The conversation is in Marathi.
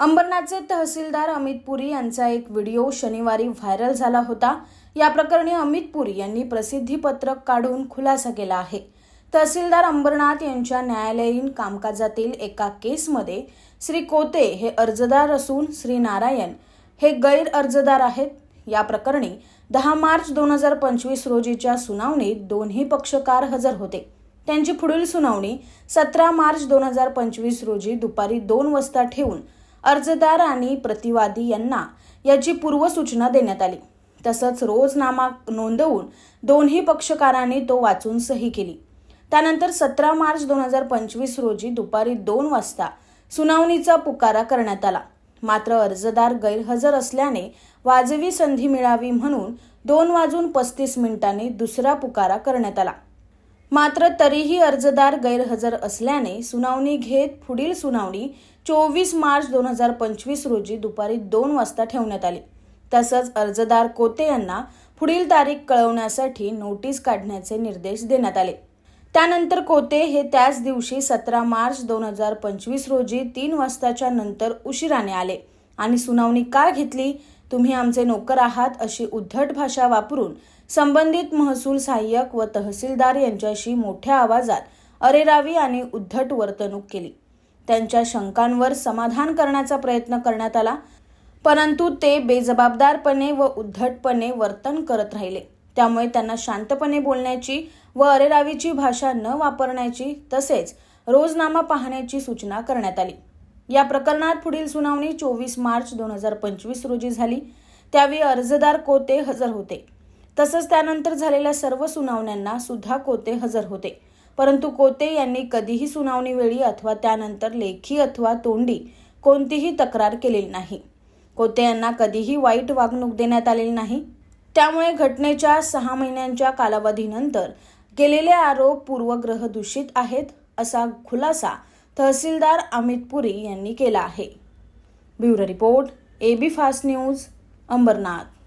अंबरनाथचे तहसीलदार अमित पुरी यांचा एक व्हिडिओ शनिवारी व्हायरल झाला होता. या प्रकरणी अमित पुरी यांनी प्रसिद्धीपत्रक काढून खुलासा केला आहे. तहसीलदार अंबरनाथ यांच्या न्यायालयीन कामकाजातील एका केसमध्ये श्री कोते हे अर्जदार असून श्री नारायण हे गैर अर्जदार आहेत. या प्रकरणी दहा मार्च दोन हजार पंचवीस रोजीच्या सुनावणीत दोन्ही पक्षकार हजर होते. त्यांची पुढील सुनावणी सतरा मार्च दोन हजार पंचवीस रोजी दुपारी दोन वाजता ठेवून अर्जदार आणि प्रतिवादी यांना याची पूर्वसूचना देण्यात आली. तसंच रोजनामा नोंदवून दोन्ही पक्षकारांनी तो वाचून सही केली. त्यानंतर सतरा मार्च दोन हजार पंचवीस रोजी दुपारी दोन वाजता सुनावणीचा पुकारा करण्यात आला. मात्र अर्जदार गैरहजर असल्याने वाजवी संधी मिळावी म्हणून दोन वाजून पस्तीस मिनिटांनी दुसरा पुकारा करण्यात आला. मात्र तरीही अर्जदार गैरहजर असल्याने सुनावणी घेत पुढील सुनावणी चोवीस मार्च दोन हजार पंचवीस रोजी दुपारी दोन वाजता ठेवण्यात आली. तसंच अर्जदार कोते यांना पुढील तारीख कळवण्यासाठी नोटीस काढण्याचे निर्देश देण्यात आले. त्यानंतर कोते हे त्याच दिवशी सतरा मार्च दोन हजार पंचवीस रोजी तीन वाजताच्या नंतर उशिराने आले आणि सुनावणी का घेतली? तुम्ही आमचे नोकर आहात अशी उद्धट भाषा वापरून संबंधित महसूल सहाय्यक व तहसीलदार यांच्याशी मोठ्या आवाजात अरेरावी आणि उद्धट वर्तणूक केली. त्यांच्या शंकांवर समाधान करण्याचा प्रयत्न करण्यात आला परंतु ते बेजबाबदारपणे व उद्धटपणे वर्तन करत राहिले. त्यामुळे त्यांना शांतपणे बोलण्याची व अरेरावीची भाषा न वापरण्याची तसेच रोजनामा पाहण्याची सूचना करण्यात आली. या प्रकरणात पुढील सुनावणी चोवीस मार्च दोन हजार पंचवीस रोजी झाली. त्यावेळी अर्जदार कोते हजर होते. तसंच त्यानंतर झालेल्या सर्व सुनावण्यांना सुद्धा कोते हजर होते. परंतु कोते यांनी कधीही सुनावणी वेळी अथवा त्यानंतर लेखी अथवा तोंडी कोणतीही तक्रार केलेली नाही. कोते यांना कधीही वाईट वागणूक देण्यात आलेली नाही. त्यामुळे घटनेच्या सहा महिन्यांच्या कालावधीनंतर केलेले आरोप पूर्वग्रह दूषित आहेत असा खुलासा तहसीलदार अमित पुरी यांनी केला आहे. Bureau report A B fast news Ambernath.